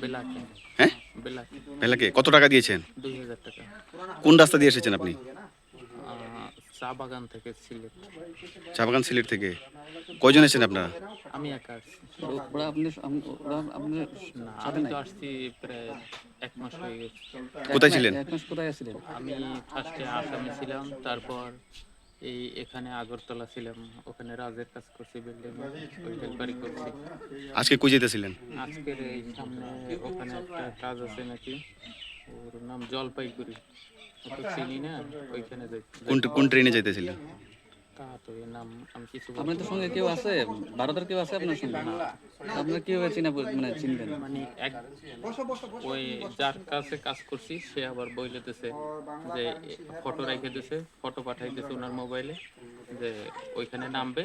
বেলাকে হ্যাঁ? বেলাকে কত টাকা দিয়েছেন? দুই হাজার টাকা। কোন রাস্তা দিয়ে এসেছেন আপনি? চা বাগান থেকে সিলেট। চা বাগান সিলেট থেকে। কয়জন এসেছেন আপনারা? আমি একা আসছি ওরা আপনি ওরা আপনার না আমি তো আসছি প্রায় এক মাস হয়ে গেছে। কোথায় ছিলেন? এক মাস কোথায় আছিলেন? আমি ফার্স্টে আসামে ছিলাম তারপর এই এখানে আগরতলা ছিলাম ওখানে রাজের কাজ করছি বিল্ডিং হেল্পারি করছি। আজকে কই যেতেছিলেন? আজকের এই সামনে ওখানে একটা কাজ আছে নাকি ওর নাম জলপাইগুড়ি। চিনি না ওইখানে কোন কোন ট্রেনে যেতেছিলেন তা তো এর নাম আমি কিছু বলতে আপনার তো সঙ্গে কেউ আছে? ভারতের কেউ আছে আপনার সঙ্গে? আপনার কীভাবে চিনা মানে চিনবেন মানে এক ওই যার কাছে কাজ করছি সে আবার বইলেতেছে যে ফটো রেখে দিছে ফটো পাঠাই দিছে ওনার মোবাইলে যে ওইখানে নামবে।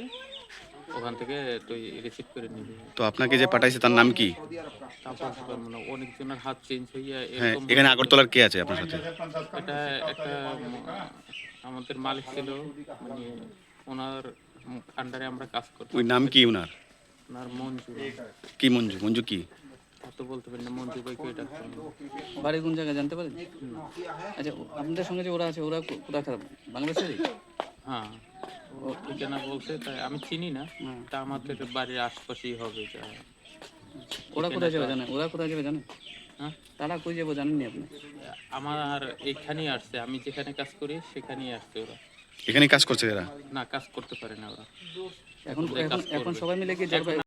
ওখান থেকে তুই রিসিভ করে নিবি। তো আপনাকে যে পাঠাইছে তার নাম কি? তারপর পারব না অনেকজনের হাত চেঞ্জ হইয়া হ্যাঁ এরকম এখানে আগরতলার কে আছে আপনার সাথে? এটা একটা উম, আমাদের মালিক ছিল মানে ওনার আন্ডারে আমরা কাজ করতাম। ওই নাম কি ওনার ওনার মঞ্জু। কি মঞ্জু? মঞ্জু কি? অত বলতে পারি না মঞ্জু ভাইকে ডাকতাম বাড়ি কোন জায়গায় জানতে পারেন আচ্ছা ও- আপনাদের সঙ্গে যে ওরা আছে ওরা কো- কোথা বাংলাদেশেরই? হ্যাঁ। ও ঠিকানা বলছে তাই আমি চিনি না। তা আমাদের বাড়ির আশপাশেই হবে যা। ওরা কোথায় যাবে জানেন? ওরা কোথায় যাবে জানেন? হ্যাঁ? তারা কই যাব জানেননি আপনি? আমার আর এখানেই আসছে আমি যেখানে কাজ করি সেখানেই আসছে ওরা। এখানে কাজ করছে এরা? না কাজ করতে পারে না ওরা। এখন এখন এখন সবাই মিলে কি